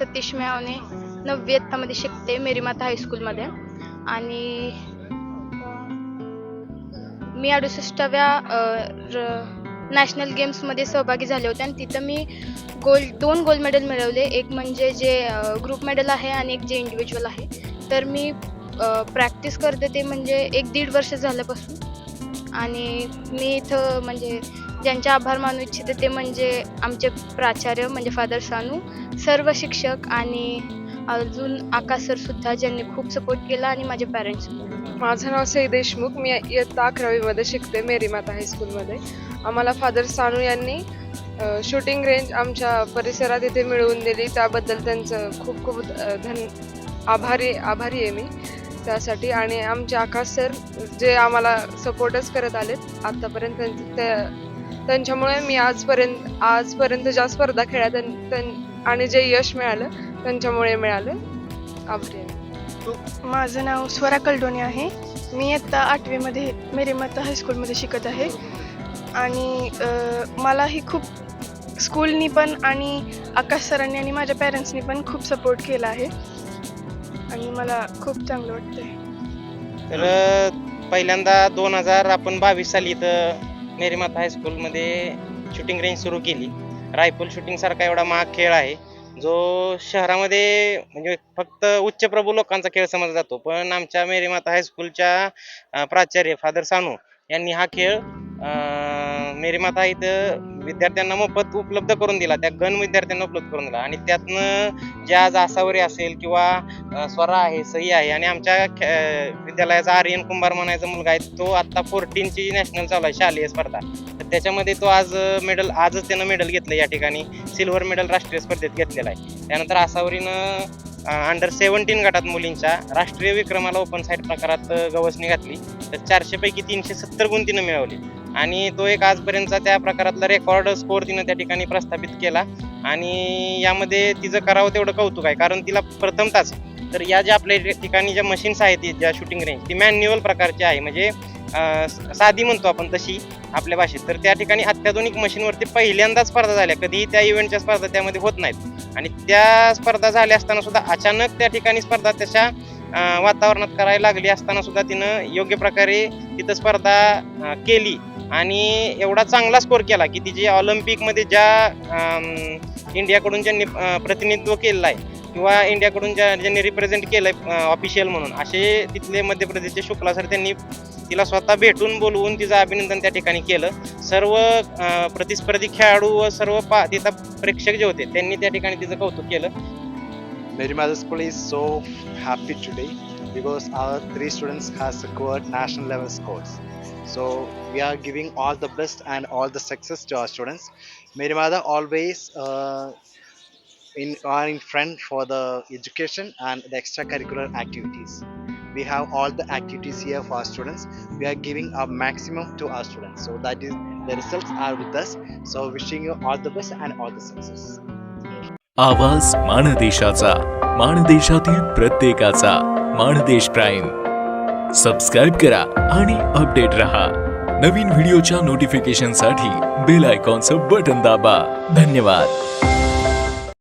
सतीश मेहावणे नववी इयत्तामध्ये शिकते मेरीमाता हायस्कूलमध्ये आणि मी अडुसष्टाव्या नॅशनल गेम्समध्ये सहभागी झाले होते आणि तिथं मी गोल्ड दोन गोल्ड मेडल मिळवले. एक म्हणजे जे ग्रुप मेडल आहे आणि एक जे इंडिव्हिज्युअल आहे. तर मी प्रॅक्टिस करते ते म्हणजे एक दीड वर्ष झाल्यापासून. आणि मी इथं म्हणजे ज्यांचे आभार मानू इच्छिते ते म्हणजे आमचे प्राचार्य म्हणजे फादर सानू सर्व शिक्षक आणि अजून आकाश सर सुद्धा ज्यांनी खूप सपोर्ट केला आणि माझे पॅरेंट्स माझं नाव सई देशमुख. मी इयत्ता अकरावीमध्ये शिकते मेरी माता हायस्कूलमध्ये आम्हाला फादर सानू यांनी शूटिंग रेंज आमच्या परिसरात इथे मिळवून दिली. त्याबद्दल त्यांचं खूप खूप धन आभारी आभारी आहे मी त्यासाठी. आणि आमचे आकाश सर जे आम्हाला सपोर्टच करत आलेत आत्तापर्यंत त्या त्यांच्यामुळे मी आजपर्यंत आजपर्यंत ज्या स्पर्धा खेळल्या त्यां- त्यां- आणि जे यश मिळालं त्यांच्यामुळे मिळालं. आभारी माझं नाव स्वरा कलडोनी आहे. मी इयत्ता आठवीमध्ये मेरीमाता हायस्कूलमध्ये शिकत आहे. आणि अ, मलाही खूप स्कूलनी पण आणि आकाश सरांनी आणि माझ्या पॅरेंट्सनी पण खूप सपोर्ट केला आहे. आणि मला खूप चांगलं वाटतंय. तर पहिल्यांदा दोन हजार आपण बावीस साली इथं मेरीमाता हायस्कूलमध्ये शूटिंग रेंज सुरू केली. रायफल शूटिंगसारखा एवढा महाग खेळ आहे जो शहरामध्ये म्हणजे फक्त उच्चप्रभू लोकांचा खेळ समजला जातो. पण आमच्या मेरीमाता हायस्कूलच्या प्राचार्य फादर सानू यांनी हा खेळ मेरीमाता इथं विद्यार्थ्यांना मोफत उपलब्ध करून दिला त्या घन विद्यार्थ्यांना उपलब्ध करून दिला. आणि त्यातनं जे आज आसावरी असेल किंवा स्वर स्वरा आहे सही आहे आणि आमच्या विद्यालयाचा आर्यन कुंभार म्हणायचा मुलगा आहे तो आता फोर्टीनची नॅशनल चालू आहे शालेय स्पर्धा. तर त्याच्यामध्ये तो आज मेडल आजच त्यानं मेडल घेतलं या ठिकाणी. सिल्वर मेडल राष्ट्रीय स्पर्धेत घेतलेला आहे. त्यानंतर आसावरीनं अंडर सेवन्टीन गटात मुलींच्या राष्ट्रीय विक्रमाला ओपन साईड प्रकारात गवसणी घातली. तर चारशेपैकी तीनशे सत्तर गुण तिनं मिळवले. आणि तो एक आजपर्यंतचा त्या प्रकारातला रेकॉर्ड स्कोअर तिनं त्या ठिकाणी प्रस्थापित केला. आणि यामध्ये तिचं करावं तेवढं कौतुक आहे कारण तिला प्रथमताच तर या ज्या आपल्या ठिकाणी ज्या मशीन्स आहेत ती- ज्या शूटिंग रेंज ती मॅन्युअल प्रकारची आहे. म्हणजे साधी म्हणतो आपण तशी. आपल्या भाषेत. तर त्या ठिकाणी अत्याधुनिक मशीनवरती पहिल्यांदाच स्पर्धा झाल्या. कधीही त्या इव्हेंटच्या स्पर्धा त्यामध्ये होत नाहीत. आणि त्या स्पर्धा झाल्या असताना सुद्धा अचानक त्या ठिकाणी स्पर्धा त्याच्या वातावरणात करायला लागली असताना सुद्धा तिनं योग्य प्रकारे तिथं स्पर्धा केली. आणि एवढा चांगला स्कोर केला की तिची ऑलिम्पिकमध्ये ज्या इंडियाकडून ज्यांनी प्रतिनिधित्व केलेलं आहे किंवा इंडियाकडून ज्या ज्यांनी रिप्रेझेंट केलं आहे ऑफिशियल म्हणून असे तिथले मध्य प्रदेशचे शुक्ला सर त्यांनी तिला स्वतः भेटून बोलवून तिचं अभिनंदन त्या ठिकाणी केलं. सर्व प्रतिस्पर्धी खेळाडू व सर्व पा तिथं प्रेक्षक जे होते त्यांनी त्या ठिकाणी तिचं कौतुक केलं. Mary Mother's school is so happy today because our three students has secured national level scores so we are giving all the best and all the success to our students Mary Mother always in are in front for the education and the extra curricular activities We have all the activities here for our students. We are giving our maximum to our students. So that is the results are with us. So wishing you all the best and all the success. आवाज माणदेशाचा माणदेशातील प्रत्येकाचा Mandesh prime subscribe करा आणि update रहा नवीन व्हिडिओच्या नोटिफिकेशनसाठी bell आयकॉनचं button दाबा धन्यवाद